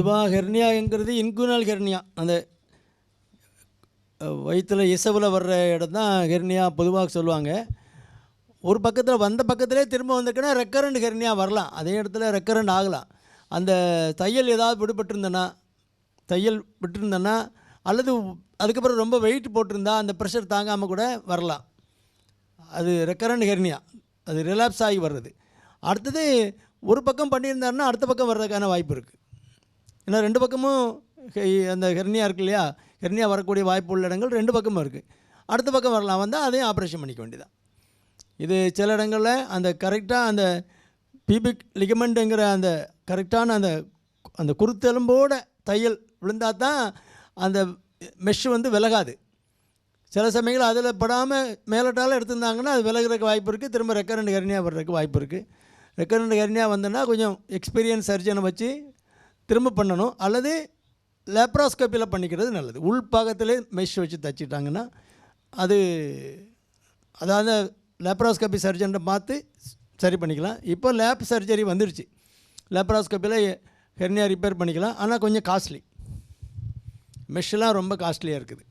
பொதுவாக ஹெர்னியாங்கிறது இன்குனல் ஹெர்னியா. அந்த வயிற்றில் இசவில் வர்ற இடம் தான் ஹெர்னியா பொதுவாக சொல்லுவாங்க. ஒரு பக்கத்தில் வந்த பக்கத்திலே திரும்ப வந்திருக்குன்னா ரெக்கரண்ட் ஹெர்னியா வரலாம். அதே இடத்துல ரெக்கரண்ட் ஆகலாம். அந்த தையல் ஏதாவது விடுபட்டிருந்தேன்னா தையல் விட்டுருந்தேன்னா அல்லது அதுக்கப்புறம் ரொம்ப வெயிட் போட்டிருந்தா அந்த ப்ரெஷர் தாங்காமல் கூட வரலாம். அது ரெக்கரண்ட் ஹெர்னியா. அது ரிலாப்ஸ் ஆகி வர்றது. அடுத்தது ஒரு பக்கம் பண்ணியிருந்தாருன்னா அடுத்த பக்கம் வர்றதுக்கான வாய்ப்பு இருக்குது ஏன்னா ரெண்டு பக்கமும் ஹெ- அந்த ஹெர்னியா இருக்கு இல்லையா? ஹெர்னியா வரக்கூடிய வாய்ப்பு உள்ள இடங்கள் ரெண்டு பக்கமும் இருக்குது அடுத்த பக்கம் வரலாம் வந்தால் அதையும் ஆப்ரேஷன் பண்ணிக்க வேண்டியதான் இது சில இடங்களில் அந்த கரெக்டாக அந்த பிபிக் லிகமெண்ட்டுங்கிற அந்த கரெக்டான அந்த அந்த குருத்தெலும்போட தையல் விழுந்தால் தான் அந்த மெஷ் வந்து விலகாது. சில சமயங்கள் அதில் படாமல் மேலட்டால் எடுத்திருந்தாங்கன்னா அது விலகிறதுக்கு வாய்ப்பு இருக்குது திரும்ப ரெக்கரண்ட் ஹெர்னியா வர்றதுக்கு வாய்ப்பு இருக்குது ரெக்கரண்ட் ஹெர்னியா வந்தோன்னா கொஞ்சம் எக்ஸ்பீரியன்ஸ் சர்ஜனை வச்சு திரும்ப பண்ணணும். அல்லது லேப்ராஸ்கோப்பியில் பண்ணிக்கிறது நல்லது. உள் பாகத்திலே மெஷ் வச்சு தைச்சிட்டாங்கன்னா அது அதாவது லேப்ராஸ்கோப்பி சர்ஜன்ட்டை பார்த்து சரி பண்ணிக்கலாம். இப்போ லேப் சர்ஜரி வந்துடுச்சு லேப்ராஸ்கோப்பியில் ஹெர்னியா ரிப்பேர் பண்ணிக்கலாம். ஆனால் கொஞ்சம் காஸ்ட்லி மெஷ்ஷெலாம் ரொம்ப காஸ்ட்லியாக இருக்குது.